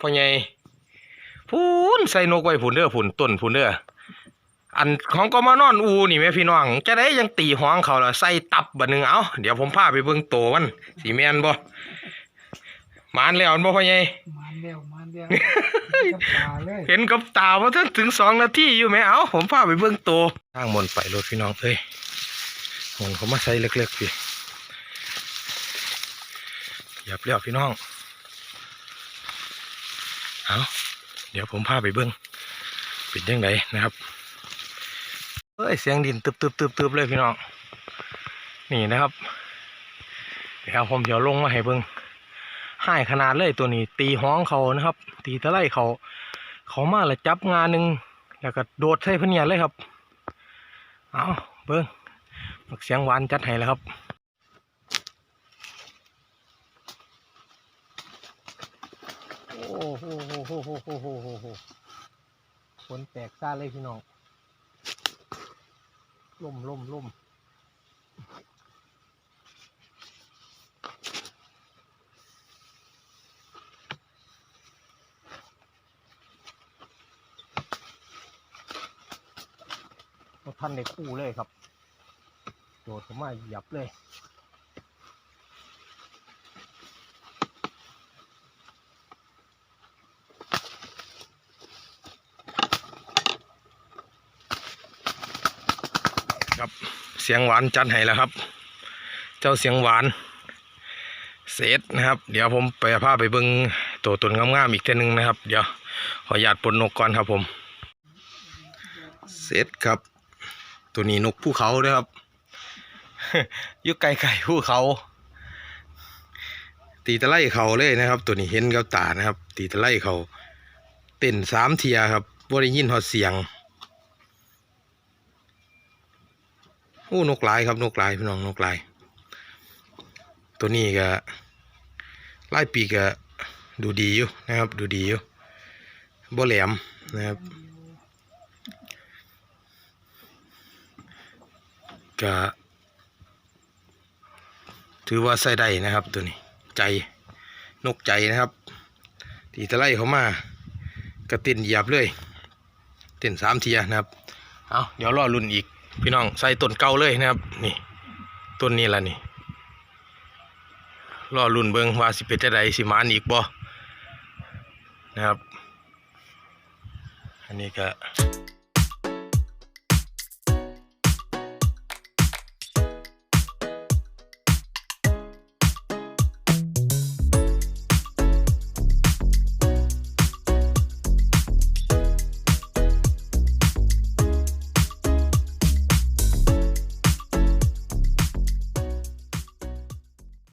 พ่อใหญ่พูนใส่นกไว้ผุนเด้อผุนต้นผุนเด้ออันของก็มานอนอูนี่แม่พี่น้อง จะได้ยังตีห้องเขาละใส่ตับบัดหนึงเอาเดี๋ยวผมพาไปเบิ่งโตมันสีแมนบ่มานแล้วอันบ่พ่อใหญ่มันเดียวมันเดียวกับตาเลยเห็นกับตาว่าท่านถึงสองนาทีอยู่ไหมเอาผมพาไปเบื้องโตทางมนต์ไปรถพี่น้องเอ้ยมนต์เขามาใส่เล็กๆพี่หยับเลี้ยวพี่น้อง เอาเดี๋ยวผมพาไปเบื้องเป็นยังไงนะครับเอ้ยเสียงดินตึบตึบตึบตึบเลยพี่น้องนี่นะครับเดี๋ยวผมเดี๋ยวลงมาให้เบิ้งให้ขนาดเลยตัวนี้ ตีห้องเขานะครับ ตีตะไลเขาเขามาแล้วจับงานหนึ่งแล้วก็โดดใส่พนเนียนเลยครับ เอาเบิ้งบักเสียงหวานจัดให้แล้วครับ โอ้โหโอ้โหโหโหโหโหฝนแตกซ่าเลยพี่น้องล่มล่มล่มท่านในคู่เลยครับ โดดมาหยับเลย ครับ เสียงหวานจัดให้แล้วครับ เจ้าเสียงหวานเสร็จนะครับ เดี๋ยวผมไปพาไปเบิ้งตัวตนงามๆอีกท่านึงนะครับ เดี๋ยวขออนุญาตปลดนกก่อนครับผมเสร็จครับ ตัวนี้นกภูเขาด้วยครับยู่ไกลๆภูเขา ตีตะไลเขาเลยนะครับ ตัวนี้เห็นกับตานะครับ ตีตะไลเขาเต้นสามเทียครับว่าได้ยินหอดเสียง โอ้นกลายครับนกลายพี่น้องนกลาย ตัวนี้ก็ลายปีกก็ดูดีอยู่นะครับ ดูดีอยู่บ่แหลมนะครับก็ถือว่าใส่ได้นะครับตัวนี้ใจนกใจนะครับตีตะไลเขามากระตินหยียบเลยเต้นสามเทียนะครับ เอาเดี๋ยวรอรุ่นอีก พี่น้องใส่ต้นเก่าเลยนะครับ นี่ต้นนี้ละนี่รอรุ่นเบิงว่าสิเป็นจะไดสิมานอีกบ่นะครับ อันนี้ก็